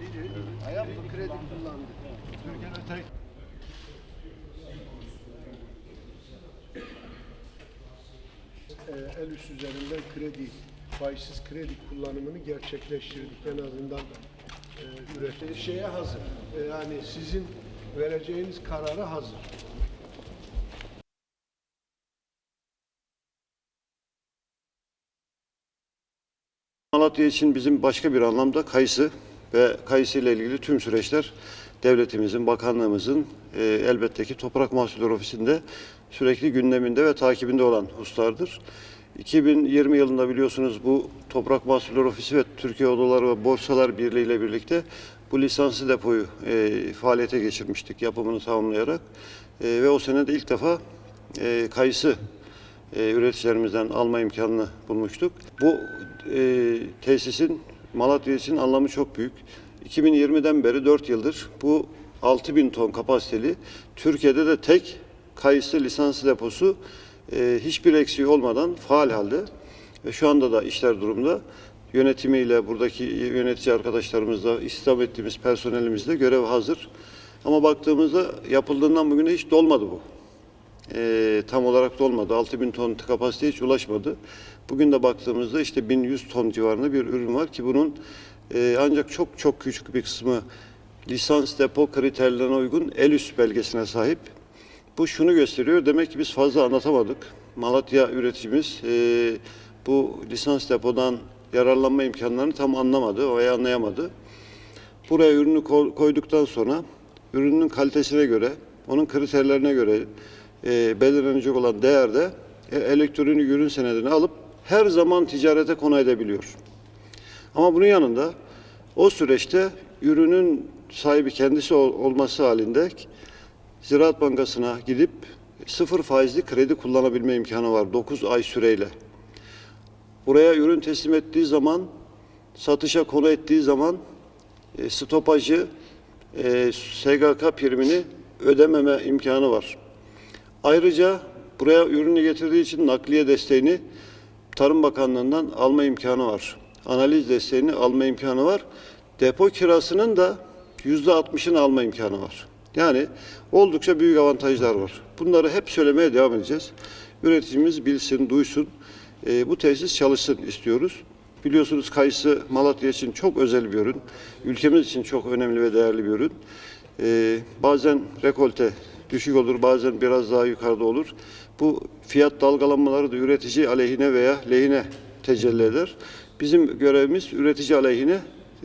Biri Ayaplı kredi kullandı. Türkiye'de tek Ee, el üst üzerinden kredi, faizsiz kredi kullanımını gerçekleştirdik. En azından e, üretici şeye hazır. E, yani sizin vereceğiniz karara hazır. Malatya için bizim başka bir anlamda kayısı ve kayısı ile ilgili tüm süreçler devletimizin, bakanlığımızın e, elbette ki Toprak Mahsulleri Ofisi'nde sürekli gündeminde ve takibinde olan hususlardır. 2020 yılında biliyorsunuz bu Toprak Mahsulleri Ofisi ve Türkiye Odaları ve Borsalar Birliği ile birlikte bu lisanslı depoyu e, faaliyete geçirmiştik yapımını tamamlayarak. E, ve o sene de ilk defa e, kayısı e, üreticilerimizden alma imkanını bulmuştuk. Bu e, tesisin Malatya için anlamı çok büyük. 2020'den beri 4 yıldır bu 6000 ton kapasiteli Türkiye'de de tek kayısı lisanslı deposu e, hiçbir eksiği olmadan faal halde ve şu anda da işler durumda. Yönetimiyle buradaki yönetici arkadaşlarımızla istihdam ettiğimiz personelimizle görev hazır. Ama baktığımızda yapıldığından bugüne hiç dolmadı bu e, tam olarak dolmadı. 6000 ton kapasiteye hiç ulaşmadı. Bugün de baktığımızda işte 1100 ton civarında bir ürün var ki bunun e, ancak çok çok küçük bir kısmı lisans depo kriterlerine uygun el üst belgesine sahip. Bu şunu gösteriyor. Demek ki biz fazla anlatamadık. Malatya üreticimiz e, bu lisans depodan yararlanma imkanlarını tam anlamadı veya anlayamadı. Buraya ürünü ko- koyduktan sonra ürünün kalitesine göre, onun kriterlerine göre e, belirlenecek olan değerde e, elektronik ürün senedini alıp her zaman ticarete konu edebiliyor. Ama bunun yanında o süreçte ürünün sahibi kendisi ol- olması halinde Ziraat Bankası'na gidip sıfır faizli kredi kullanabilme imkanı var 9 ay süreyle. Buraya ürün teslim ettiği zaman, satışa konu ettiği zaman e, stopajı, e, SGK primini ödememe imkanı var. Ayrıca buraya ürünü getirdiği için nakliye desteğini Tarım Bakanlığı'ndan alma imkanı var. Analiz desteğini alma imkanı var. Depo kirasının da yüzde altmışını alma imkanı var. Yani oldukça büyük avantajlar var. Bunları hep söylemeye devam edeceğiz. Üreticimiz bilsin, duysun. Ee, bu tesis çalışsın istiyoruz. Biliyorsunuz kayısı Malatya için çok özel bir ürün. Ülkemiz için çok önemli ve değerli bir ürün. Ee, bazen rekolte düşük olur, bazen biraz daha yukarıda olur. Bu fiyat dalgalanmaları da üretici aleyhine veya lehine tecelli eder. Bizim görevimiz üretici aleyhine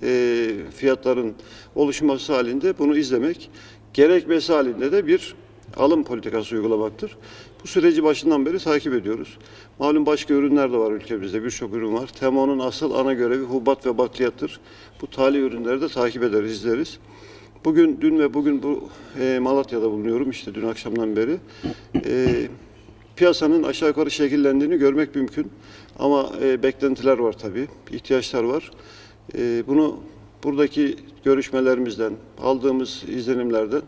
e, fiyatların oluşması halinde bunu izlemek, gerekmesi halinde de bir alım politikası uygulamaktır. Bu süreci başından beri takip ediyoruz. Malum başka ürünler de var ülkemizde, birçok ürün var. TEMO'nun asıl ana görevi hubat ve bakliyattır. Bu tali ürünleri de takip ederiz, izleriz. Bugün, dün ve bugün bu e, Malatya'da bulunuyorum işte dün akşamdan beri. E, piyasanın aşağı yukarı şekillendiğini görmek mümkün. Ama e, beklentiler var tabii, ihtiyaçlar var. E, bunu buradaki görüşmelerimizden, aldığımız izlenimlerden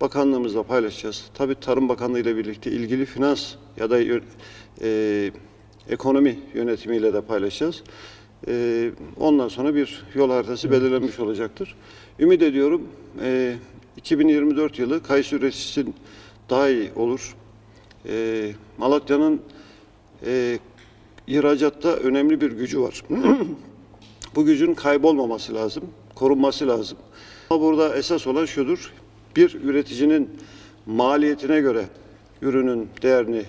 bakanlığımızla paylaşacağız. Tabii Tarım Bakanlığı ile birlikte ilgili finans ya da e, ekonomi yönetimiyle de paylaşacağız. E, ondan sonra bir yol haritası belirlenmiş olacaktır. Ümit ediyorum e, 2024 yılı kayısı üreticisinin daha iyi olur. E, Malatya'nın e, ihracatta önemli bir gücü var. Bu gücün kaybolmaması lazım, korunması lazım. Ama burada esas olan şudur. Bir üreticinin maliyetine göre ürünün değerini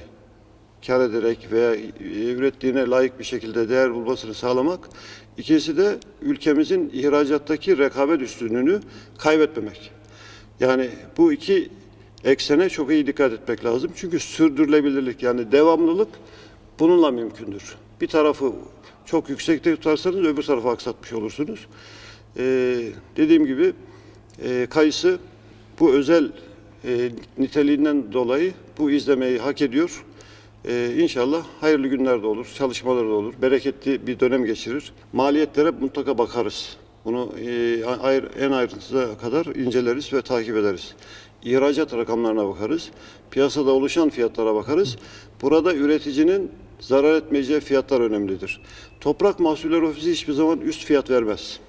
kar ederek veya ürettiğine layık bir şekilde değer bulmasını sağlamak. İkincisi de ülkemizin ihracattaki rekabet üstünlüğünü kaybetmemek. Yani bu iki eksene çok iyi dikkat etmek lazım. Çünkü sürdürülebilirlik yani devamlılık bununla mümkündür. Bir tarafı çok yüksekte tutarsanız öbür tarafı aksatmış olursunuz. Ee, dediğim gibi e, kayısı bu özel e, niteliğinden dolayı bu izlemeyi hak ediyor. Ee, inşallah hayırlı günler de olur, çalışmalar da olur, bereketli bir dönem geçirir. Maliyetlere mutlaka bakarız. Bunu e, ayrı, en ayrıntısına kadar inceleriz ve takip ederiz. İhracat rakamlarına bakarız, piyasada oluşan fiyatlara bakarız. Burada üreticinin zarar etmeyeceği fiyatlar önemlidir. Toprak Mahsulleri Ofisi hiçbir zaman üst fiyat vermez.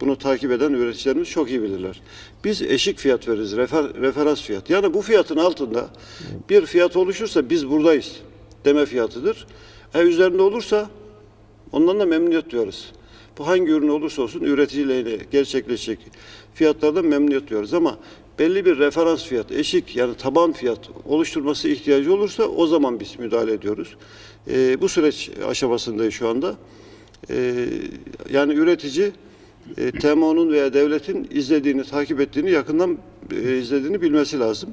Bunu takip eden üreticilerimiz çok iyi bilirler. Biz eşik fiyat veririz, refer- referans fiyat. Yani bu fiyatın altında bir fiyat oluşursa biz buradayız deme fiyatıdır. E üzerinde olursa ondan da memnuniyet duyarız. Bu hangi ürün olursa olsun üreticiyle gerçekleşecek fiyatlardan memnuniyet duyarız ama belli bir referans fiyat, eşik yani taban fiyat oluşturması ihtiyacı olursa o zaman biz müdahale ediyoruz. E, bu süreç aşamasındayız şu anda. E, yani üretici e, TMO'nun veya devletin izlediğini, takip ettiğini yakından e, izlediğini bilmesi lazım.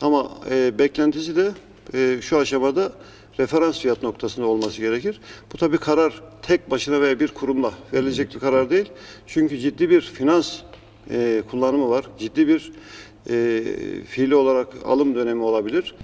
Ama e, beklentisi de e, şu aşamada referans fiyat noktasında olması gerekir. Bu tabii karar tek başına veya bir kurumla verilecek bir karar değil. Çünkü ciddi bir finans e, kullanımı var. Ciddi bir e, fiili olarak alım dönemi olabilir.